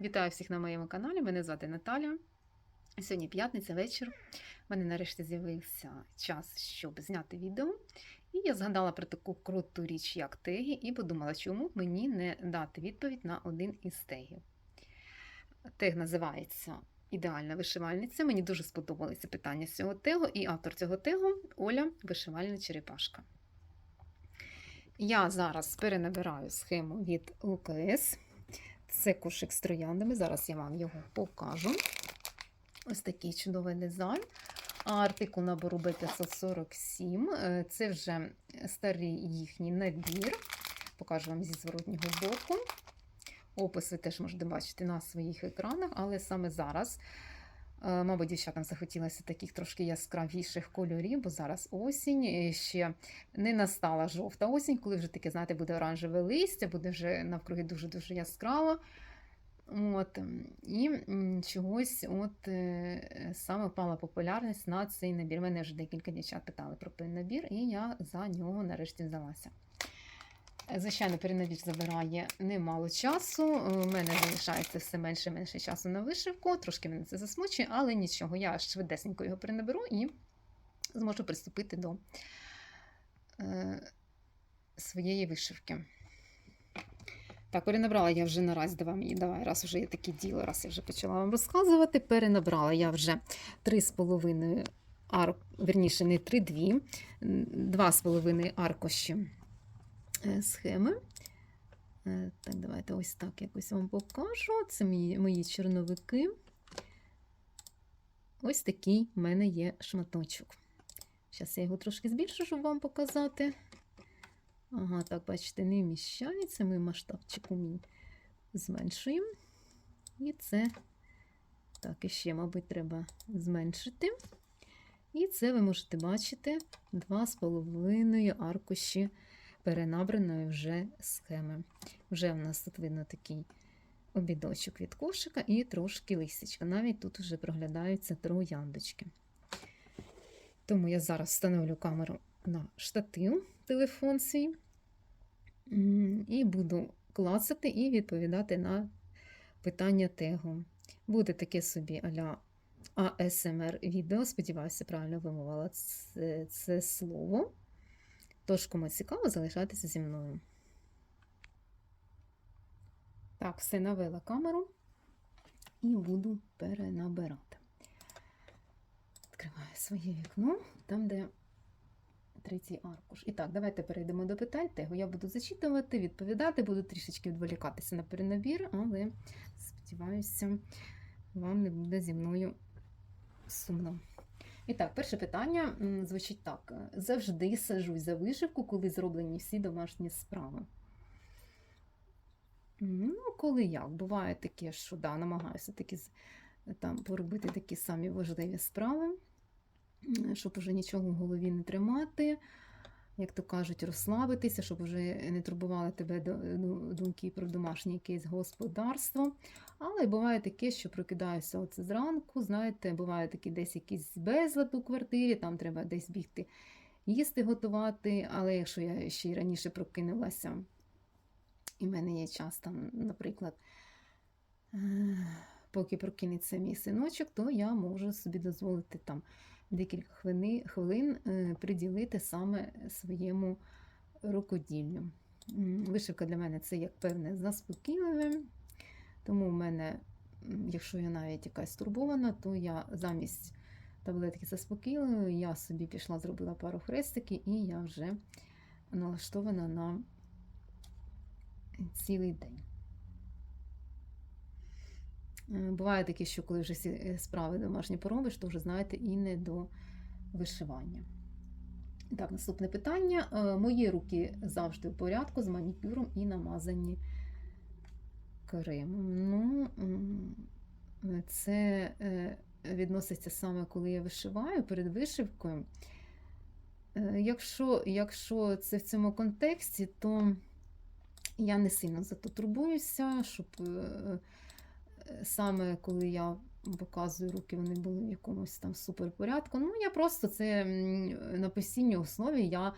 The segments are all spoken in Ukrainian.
Вітаю всіх на моєму каналі. Мене звати Наталя. Сьогодні п'ятниця вечір. У мене нарешті з'явився час, щоб зняти відео. І я згадала про таку круту річ, як теги, і подумала, чому мені не дати відповідь на один із тегів. Тег називається Ідеальна вишивальниця. Мені дуже сподобалися питання цього тегу, і автор цього тегу Оля Вишивальна Черепашка. Я зараз перенабираю схему від УКС. Це кошик з трояндами. Зараз я вам його покажу. Ось такий чудовий дизайн. Артикул набору Б547. Е, Це вже старий їхній набір. Покажу вам зі зворотнього боку. Опис ви теж можете бачити на своїх екранах, але саме зараз, мабуть, дівчатам захотілося таких трошки яскравіших кольорів, бо зараз осінь, ще не настала жовта осінь, коли вже таке, знаєте, буде оранжеве листя, буде вже навкруги дуже-дуже яскраво. От, І чогось от, е, саме впала популярність на цей набір. Мене вже декілька дівчат питали про той набір, і я за нього нарешті взялася. Е, Звичайно, перенабір забирає немало часу. Е, У мене залишається все менше і менше часу на вишивку. Трошки мене це засмучує, але нічого, я швидесенько його перенаберу і зможу приступити до е, своєї вишивки. Так, перенабрала я вже наразі, давай давай, раз вже є таке діло, раз я вже почала вам розказувати. Перенабрала я вже 3,5 арк, верніше, не 3, 2, 2,5 аркуші е, схеми. Е, Так, давайте ось так якось вам покажу. Це мої, мої чорновики. Ось такий в мене є шматочок. Зараз я його трошки збільшу, щоб вам показати. Ага, так, бачите, не вміщається. Ми масштабчику мій зменшуємо. І це, так, іще, мабуть, треба зменшити. І це ви можете бачити 2,5 аркуші перенабраної вже схеми. Вже в нас тут видно такий обідочок від кошика і трошки листячка. Навіть тут вже проглядаються трояндочки. Тому я зараз встановлю камеру на штатив телефон свій. І буду клацати і відповідати на питання тегу. Буде таке собі аля ASMR відео. Сподіваюся, правильно вимовила це, це слово. Тож, кому цікаво, залишайтеся зі мною. Так, все навела камеру і буду перенабирати. Відкриваю своє вікно, там, де третій аркуш. І так, давайте перейдемо до питань. Тегу я буду зачитувати, відповідати, буду трішечки відволікатися на перенабір, але сподіваюся, вам не буде зі мною сумно. І так, перше питання звучить так: завжди сажусь за вишивку, коли зроблені всі домашні справи. Ну, коли як? Буває таке, що да, намагаюся такі там поробити такі самі важливі справи, щоб уже нічого в голові не тримати, як то кажуть, розслабитися, щоб вже не турбували тебе ну, думки про домашнє якесь господарство. Але буває таке, що прокидаюся оце зранку, знаєте, буває такі десь якийсь безлад у квартирі, там треба десь бігти їсти готувати. Але якщо я ще й раніше прокинулася, і в мене є час там, наприклад, е, поки прокинеться мій синочок, то я можу собі дозволити там декілька хвилин, е, приділити саме своєму рукоділлю. Вишивка для мене це як певне заспокійливе. Тому в мене, якщо я навіть якась стурбована, то я замість таблетки заспокійливої, я собі пішла, зробила пару хрестиків, і я вже налаштована на цілий день. Е, Буває таке, що коли вже всі е, справи домашні поробиш, то вже знаєте і не до вишивання. Так, наступне питання. Е, Мої руки завжди в порядку з манікюром і намазані кремом. Ну, це відноситься саме, коли я вишиваю перед вишивкою. Якщо, якщо це в цьому контексті, то я не сильно за то турбуюся, щоб саме коли я показую руки, вони були в якомусь там суперпорядку. Ну, я просто це на постійній основі я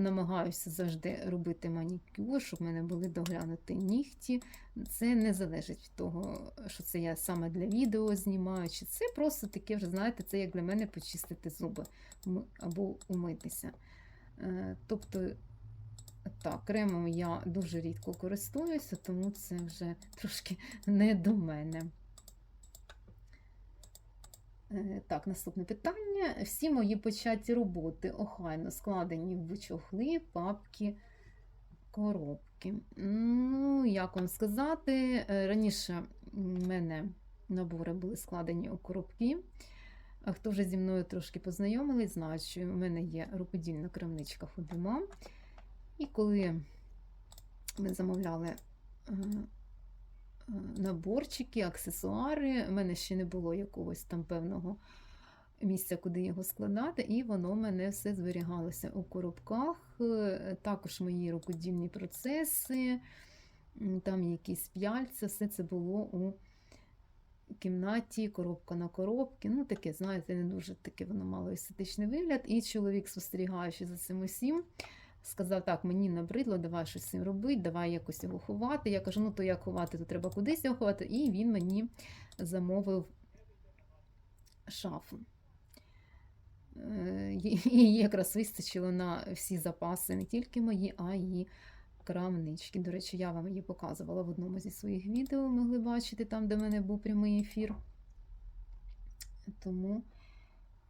намагаюся завжди робити манікюр, щоб в мене були доглянуті нігті. Це не залежить від того, що це я саме для відео знімаю, чи це просто таке вже, знаєте, це як для мене почистити зуби або умитися. Е, Тобто, так, кремом я дуже рідко користуюся, тому це вже трошки не до мене. Е, Так, наступне питання. Всі мої початі роботи охайно складені в чохли, папки, коробки. Ну, як вам сказати, е, раніше в мене набори були складені у коробки. А хто вже зі мною трошки познайомились, знають, що в мене є рукодільна крамничка Ходима. І коли ми замовляли е, е, наборчики, аксесуари, в мене ще не було якогось там певного місця, куди його складати, і воно в мене все зберігалося у коробках. Е, Також мої рукодільні процеси, там якісь п'яльця, все це було у кімнаті, коробка на коробці. Ну, таке, знаєте, не дуже таке воно мало естетичний вигляд. І чоловік, спостерігаючи за цим усім, сказав: так, мені набридло, давай щось з цим робити, давай якось його ховати. Я кажу, ну то як ховати, то треба кудись його ховати. І він мені замовив шафу. Е, її якраз вистачило на всі запаси, не тільки мої, а й крамнички. До речі, я вам її показувала в одному зі своїх відео, могли бачити там, де в мене був прямий ефір. Тому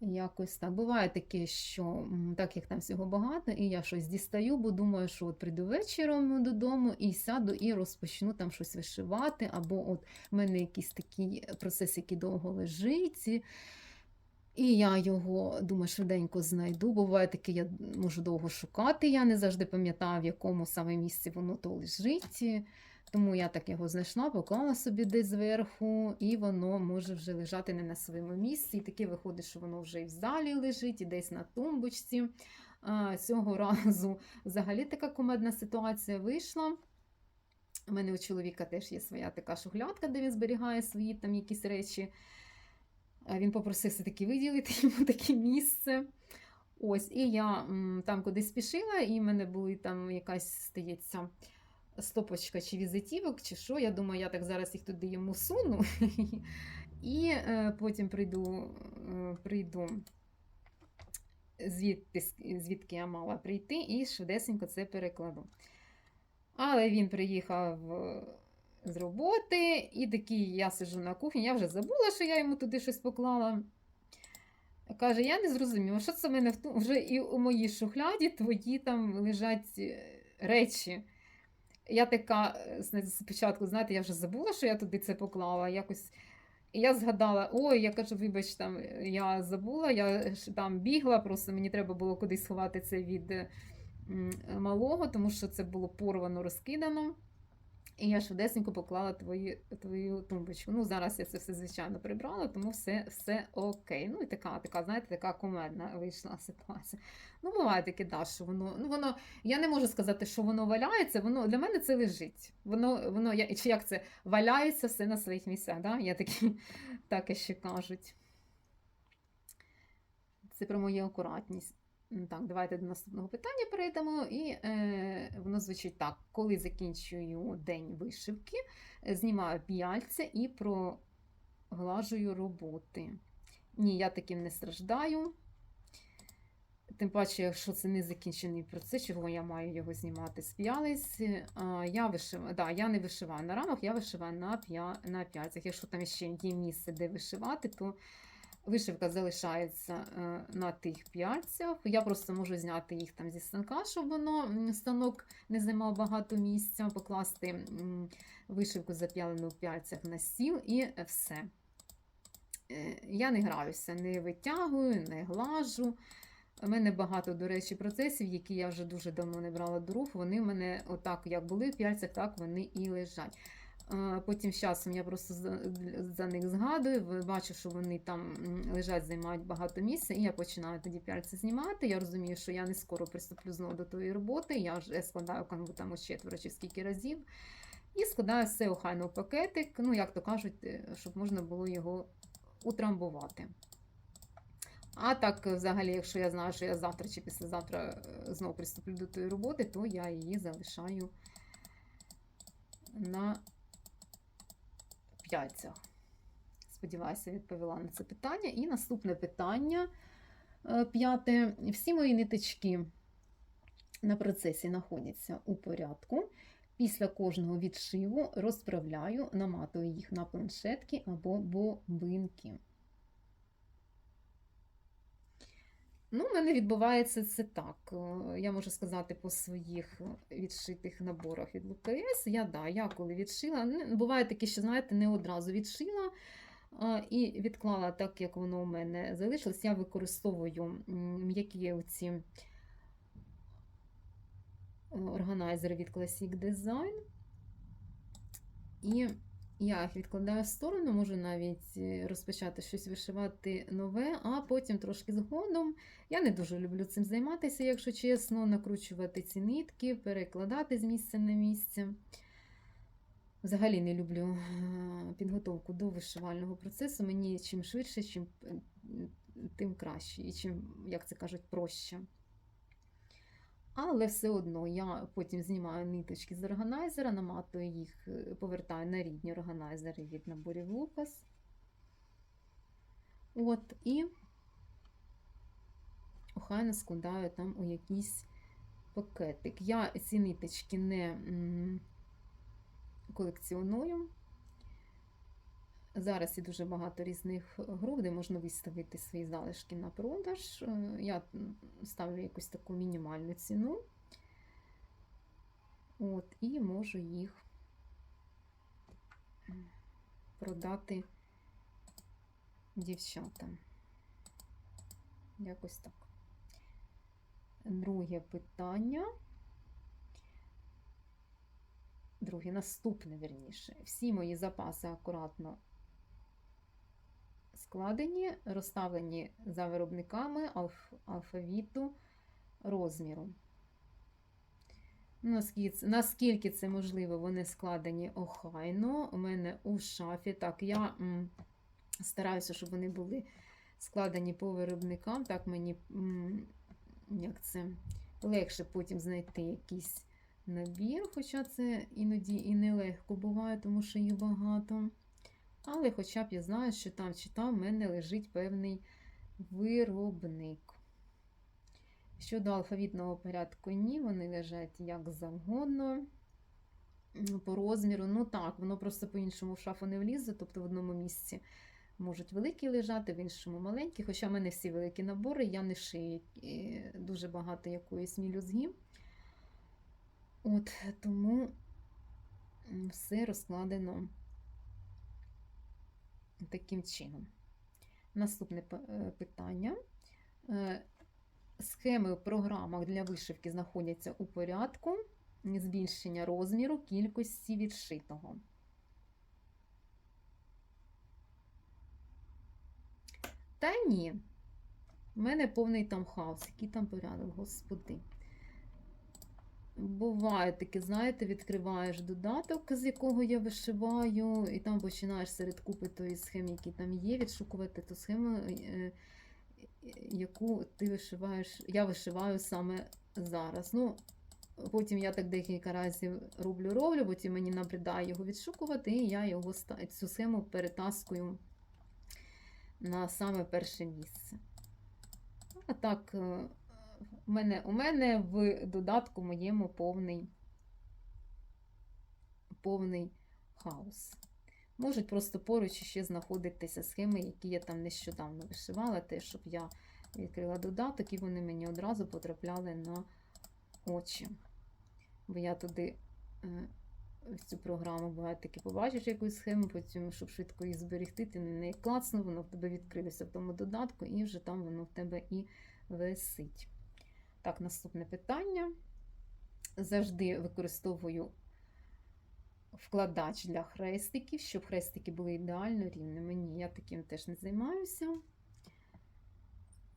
якось так. Буває таке, що так як там всього багато, і я щось дістаю, бо думаю, що от прийду вечором додому і сяду і розпочну там щось вишивати, або от в мене якийсь такий процес, який довго лежить. і- я його думаю, швиденько знайду. Буває таке, я можу довго шукати. Я не завжди пам'ятаю, в якому саме місці воно то лежить. Тому я так його знайшла, поклала собі десь зверху, і воно може вже лежати не на своєму місці. І таке виходить, що воно вже і в залі лежить, і десь на тумбочці. А, Цього разу взагалі така кумедна ситуація вийшла. У мене у чоловіка теж є своя така шухлядка, де він зберігає свої там якісь речі. Він попросив все-таки виділити йому таке місце. Ось, і я там кудись спішила, і в мене були там якась, здається, стопочка чи візитівок, чи що. Я думаю, я так зараз їх туди йому суну. І е, потім прийду, е, прийду звідти, звідки я мала прийти, і швидесенько це перекладу. Але він приїхав е, з роботи, і такий я сиджу на кухні, я вже забула, що я йому туди щось поклала. Каже, я не зрозуміла, що це в мене в ту- вже і у моїй шухляді твої там лежать речі. Я така е, спочатку, знаєте, я вже забула, що я туди це поклала. Якось. І я згадала, ой, я кажу, вибач, там я забула, я там бігла, просто мені треба було кудись сховати це від малого, тому що це було порвано, розкидано. І я швидесенько поклала твої, твою тумбочку. Ну, зараз я це все, звичайно, прибрала, тому все, все окей. Ну, і така, така, знаєте, така комедна вийшла ситуація. Ну, буває таке, да, що воно, ну, воно, я не можу сказати, що воно валяється, воно для мене це лежить. Воно, воно, я, чи як це, валяється все на своїх місцях, да? Я такі, так і ще кажуть. Це про мою акуратність. Так, давайте до наступного питання перейдемо. І е, воно звучить так: коли закінчую день вишивки, е, знімаю п'яльця і проглажую роботи. Ні, я таким не страждаю. Тим паче, якщо це не закінчений процес, чого я маю його знімати з п'ялиць. А, Я вишиваю, да, я не вишиваю на рамах, я вишиваю на п'яльцях. Якщо там ще є місце, де вишивати, то вишивка залишається е, на тих п'яльцях. Я просто можу зняти їх там зі станка, щоб воно станок не займав багато місця, покласти вишивку зап'ялену в п'яльцях на стіл і все. Е, Я не граюся, не витягую, не глажу. У мене багато, до речі, процесів, які я вже дуже давно не брала до рук. Вони в мене отак, як були в п'яльцях, так вони і лежать. Е, Потім з часом я просто за, них згадую, бачу, що вони там лежать, займають багато місця, і я починаю тоді п'яльці знімати. Я розумію, що я не скоро приступлю знову до тої роботи. Я вже складаю канву там у четверо чи скільки разів. І складаю все охайно в пакетик, ну, як то кажуть, е, щоб можна було його утрамбувати. А так, взагалі, якщо я знаю, що я завтра чи післязавтра е, знову приступлю до тої роботи, то я її залишаю на п'ятцях. Сподіваюся, відповіла на це питання. І наступне питання е, п'яте. Всі мої ниточки на процесі знаходяться у порядку. Після кожного відшиву розправляю, наматую їх на планшетки або бобинки. Ну, у мене відбувається це так. Е, Я можу сказати по своїх відшитих наборах від ЛПС. Я да, я коли відшила, буває таке, що, знаєте, не одразу відшила і відклала так, як воно у мене залишилось. Я використовую м'які оці е, органайзери від Classic Design. І я їх відкладаю в сторону, можу навіть е, розпочати щось вишивати нове, а потім трошки згодом. Я не дуже люблю цим займатися, якщо чесно, накручувати ці нитки, перекладати з місця на місце. Взагалі не люблю е, підготовку до вишивального процесу. Мені чим швидше, чим, тим краще, і чим, як це кажуть, проще. Але все одно я потім знімаю ниточки з органайзера, наматую їх, е, повертаю на рідні органайзери від наборів Lucas. От, і охайно складаю там у якийсь пакетик. Я ці ниточки не колекціоную. Зараз є дуже багато різних груп, де можна виставити свої залишки на продаж. Е, Я ставлю якусь таку мінімальну ціну. От, і можу їх продати дівчатам. Якось так. Друге питання. Друге, наступне, вірніше. Всі мої запаси акуратно складені, розставлені за виробниками алф, алфавіту розміру. Наскільки, це- можливо, вони складені охайно. У мене у шафі. Так, я стараюся, щоб вони були складені по виробникам. Так мені як це, легше потім знайти якийсь набір, хоча це іноді і нелегко буває, тому що їх багато. Але хоча б я знаю, що там чи там в мене лежить певний виробник. Щодо алфавітного порядку, ні, вони лежать як завгодно. По розміру, ну так, воно просто по-іншому в шафу не влізе, тобто в одному місці можуть великі лежати, в іншому маленькі. Хоча в мене всі великі набори, я не шию дуже багато якоїсь мілюзги. От, тому все розкладено таким чином. Наступне е, питання. Е, Схеми в програмах для вишивки знаходяться у порядку збільшення розміру кількості відшитого. Та ні. У мене повний там хаос. Який там порядок, господи. Буває таке, знаєте, відкриваєш додаток, з якого я вишиваю, і там починаєш серед купи тої схеми, які там є, відшукувати ту схему, е, яку ти вишиваєш, я вишиваю саме зараз. Ну, Потім я так декілька разів роблю-роблю, потім мені набридає його відшукувати, і я його цю схему перетаскую на саме перше місце. А так, е, у мене, у мене в додатку моєму повний, повний хаос. Можуть просто поруч ще знаходитися схеми, які я там нещодавно вишивала, те, щоб я відкрила додаток, і вони мені одразу потрапляли на очі. Бо я туди е, в цю програму буває таки побачиш якусь схему, потім, щоб швидко її зберегти, ти на неї клацнув, воно в тебе відкрилося в тому додатку, і вже там воно в тебе і висить. Так, наступне питання. Завжди використовую вкладач для хрестиків, щоб хрестики були ідеально рівними. Ні, я таким теж не займаюся.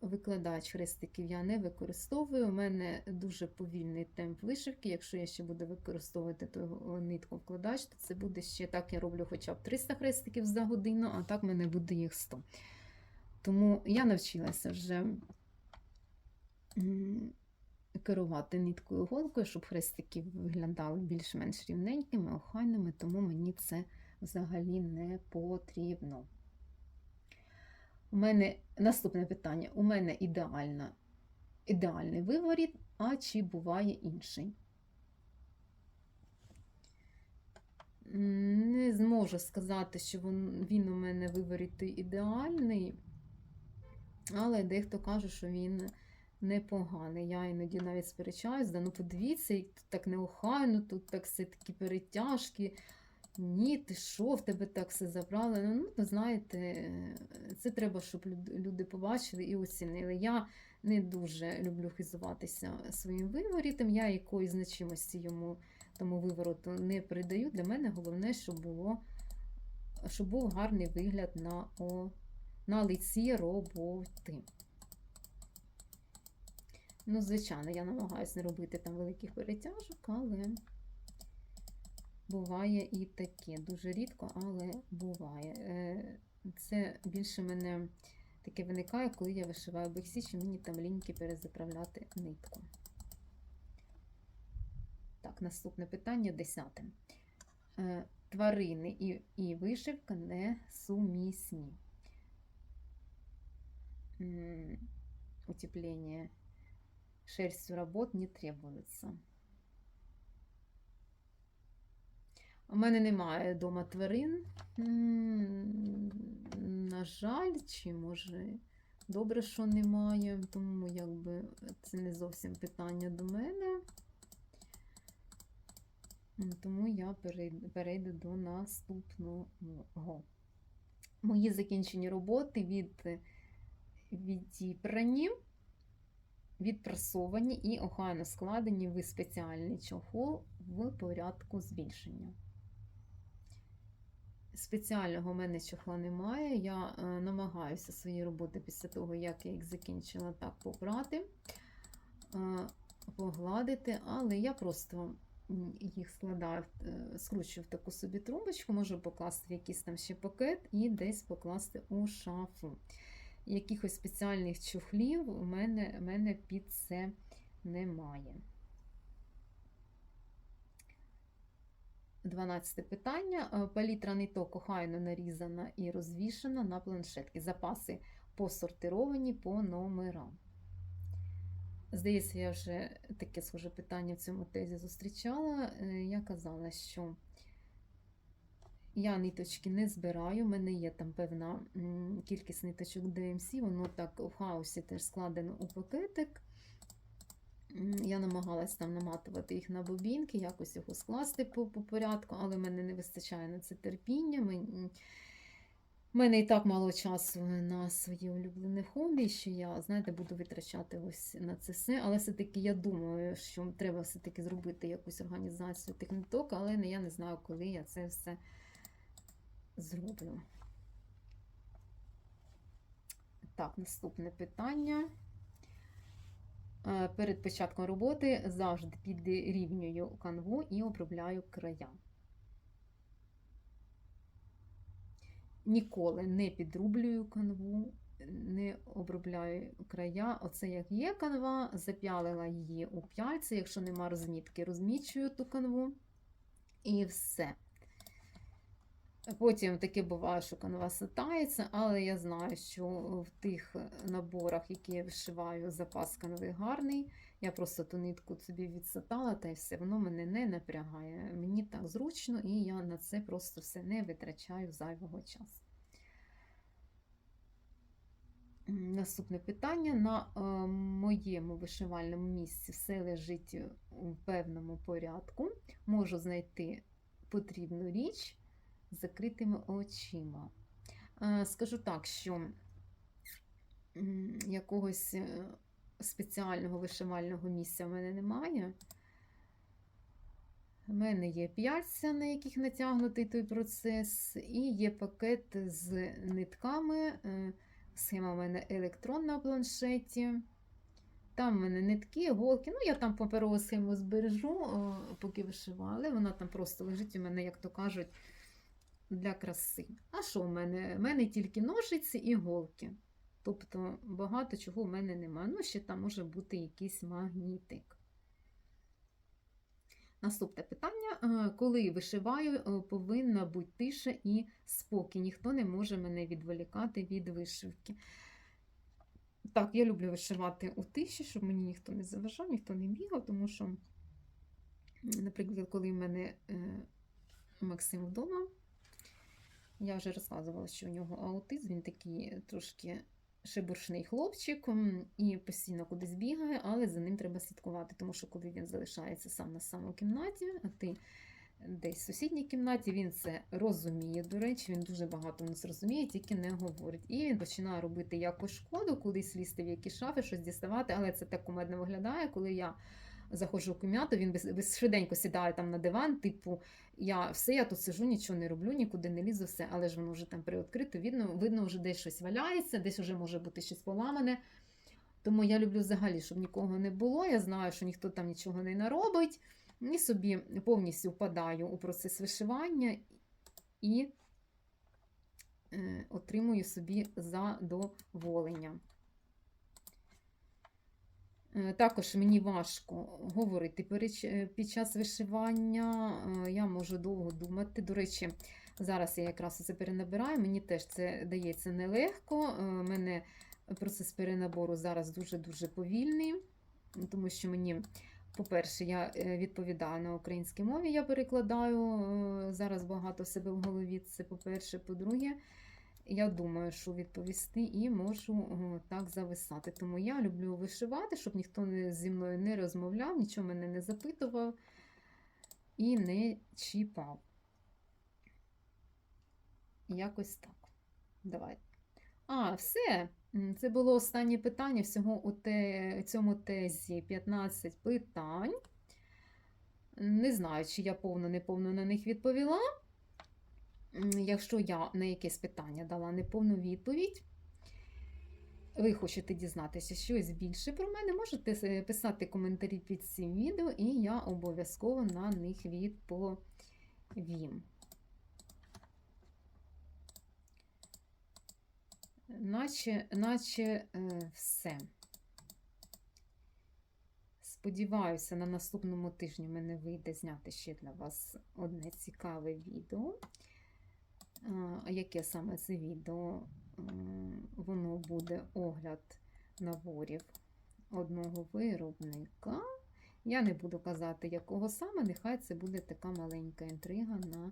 Викладач хрестиків я не використовую. У мене дуже повільний темп вишивки. Якщо я ще буду використовувати ту нитку вкладач, то це буде ще так. Я роблю хоча б 300 хрестиків за годину, а так в мене буде їх 100. Тому я навчилася вже керувати ниткою голкою, щоб хрестики виглядали більш-менш рівненькими, охайними, тому мені це взагалі не потрібно. У мене наступне питання. У мене ідеальна, ідеальний виворіт, а чи буває інший? Не зможу сказати, що він, у мене виворіт ідеальний, але дехто каже, що він непоганий. Я іноді навіть сперечаюсь, да ну подивіться, тут так неохайно, тут так все такі перетяжки. Ні, ти що, в тебе так все забрали. Ну, ви знаєте, це треба, щоб люди побачили і оцінили. Я не дуже люблю хизуватися своїм виворітом, я якоїсь значимості йому тому вивороту не придаю. Для мене головне, щоб було щоб був гарний вигляд на, о, на лиці роботи. Ну, звичайно, я намагаюся не робити там великих перетяжок, але буває і таке. Дуже рідко, але буває. Е, Це більше мене таке виникає, коли я вишиваю бексіч, і мені там ліньки перезаправляти нитку. Так, наступне питання, десяте. Е, Тварини і, і вишивка не сумісні. М, Утепление шерстью работ не требуется. У мене немає вдома тварин. На жаль, чи може добре, що немає, тому якби це не зовсім питання до мене. Тому я перейду, перейду до наступного. Мої закінчені роботи від відібрані, відпрасовані і охайно складені в спеціальний чохол в порядку збільшення. Спеціального в мене чохла немає. Я е, намагаюся свої роботи після того, як я їх закінчила, так попрати, е, погладити, але я просто їх складаю, е, скручую в таку собі трубочку, можу покласти в якийсь там ще пакет і десь покласти у шафу. Якихось спеціальних чохлів у мене, у мене під це немає. 12 питання. Е, Палітра ниток охайно нарізана і розвішена на планшетки. Запаси посортировані по номерам. Здається, я вже таке схоже питання в цьому тезі зустрічала. Е, Я казала, що я ниточки не збираю, у мене є там певна кількість ниточок DMC, воно так в хаосі теж складено у пакетик. Я намагалась там наматувати їх на бобінки, якось його скласти по, по порядку, але в мене не вистачає на це терпіння. Мен- У мене і так мало часу на своє улюблене хобі, що я, знаєте, буду витрачати ось на це все. Але все-таки я думаю, що треба все-таки зробити якусь організацію тих ниток, але я не знаю, коли я це все зроблю. Так, наступне питання. Е, Перед початком роботи завжди підрівнюю канву і обробляю края. Ніколи не підрублюю канву, не обробляю края. Оце як є канва, зап'ялила її у п'яльці, якщо нема розмітки, розмічую ту канву і все. Потім таке буває, що канва сатається, але я знаю, що в тих наборах, які я вишиваю, запас канви гарний. Я просто ту нитку собі відсатала, та й все, воно мене не напрягає. Мені так зручно, і я на це просто все не витрачаю зайвого часу. Наступне питання. На е, моєму вишивальному місці все лежить у певному порядку. Можу знайти потрібну річ закритими очима. Е, Скажу так, що якогось е, спеціального вишивального місця в мене немає. У мене є п'яльця, на яких натягнутий той процес, і є пакет з нитками. Е, Схема в мене електронна на планшеті. Там в мене нитки, голки. Ну, я там паперову схему збережу, поки вишивали. Вона там просто лежить у мене, як то кажуть, для краси. А що в мене? У мене тільки ножиці і голки. Тобто багато чого в мене немає. Ну, ще там може бути якийсь магнітик. Наступне питання. Е, Коли вишиваю, е, повинна бути тиша і спокій. Ніхто не може мене відволікати від вишивки. Так, я люблю вишивати у тиші, щоб мені ніхто не заважав, ніхто не бігав, тому що, наприклад, коли в мене е, Максим вдома, я вже розказувала, що у нього аутизм, він такий трошки шебуршний хлопчик і постійно кудись бігає, але за ним треба слідкувати, тому що коли він залишається сам на сам у кімнаті, а ти десь в сусідній кімнаті, він це розуміє, до речі, він дуже багато нас розуміє, тільки не говорить. І він починає робити якусь шкоду, кудись лізти в якісь шафи, щось діставати, але це так кумедно виглядає, коли я заходжу в кімнату, він без, швиденько сідає там на диван, типу, я все, я тут сижу, нічого не роблю, нікуди не лізу, все, але ж воно вже там приоткрито, видно, видно, вже десь щось валяється, десь вже може бути щось поламане. Тому я люблю взагалі, щоб нікого не було. Я знаю, що ніхто там нічого не наробить. І собі повністю впадаю у процес вишивання і е, отримую собі задоволення. Е, Також мені важко говорити е, під час вишивання. Е, Я можу довго думати. До речі, зараз я якраз це перенабираю. Мені теж це дається нелегко. У мене процес перенабору зараз дуже-дуже повільний, тому що мені, по-перше, я відповідаю на українській мові, я перекладаю зараз багато себе в голові. Це по-перше, по-друге. Я думаю, що відповісти і можу о, так зависати. Тому я люблю вишивати, щоб ніхто зі мною не розмовляв, нічого мене не запитував і не чіпав. Якось так. Давайте. А, все. Це було останнє питання. Всього у те, цьому тезі 15 питань. Не знаю, чи я повно не повно на них відповіла. Якщо я на якесь питання дала неповну відповідь, ви хочете дізнатися щось більше про мене, можете писати коментарі під цим відео, і я обов'язково на них відповім. Наче, наче е, все. Сподіваюся, на наступному тижні мене вийде зняти ще для вас одне цікаве відео. Яке саме це відео? Воно буде огляд наборів одного виробника. Я не буду казати, якого саме, нехай це буде така маленька інтрига на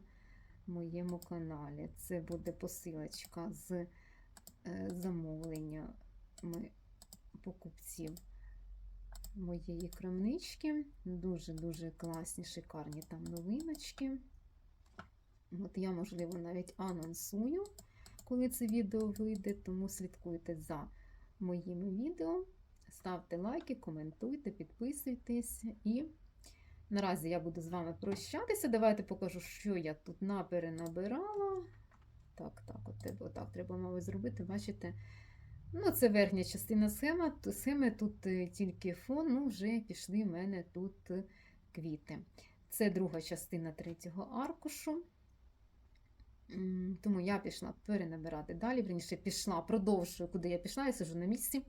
моєму каналі. Це буде посилочка з е, замовлення покупців моєї крамнички. Дуже-дуже класні, шикарні там новиночки. От я, можливо, навіть анонсую, коли це відео вийде, тому слідкуйте за моїми відео. Ставте лайки, коментуйте, підписуйтесь. І наразі я буду з вами прощатися. Давайте покажу, що я тут наперенабирала. Так, так, от, отак треба, мабуть, зробити. Бачите? Ну, це верхня частина схема, схеми, тут е, тільки фон, ну, вже пішли в мене тут квіти. Це друга частина третього аркушу. Тому я пішла перенабирати далі. Верніше, пішла, продовжую, куди я пішла, я сижу на місці.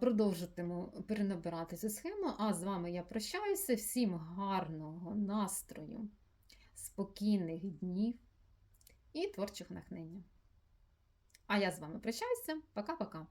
Продовжитиму перенабирати цю схему. А з вами я прощаюся. Всім гарного настрою, спокійних днів і творчих натхнення. А я з вами прощаюся. Пока-пока.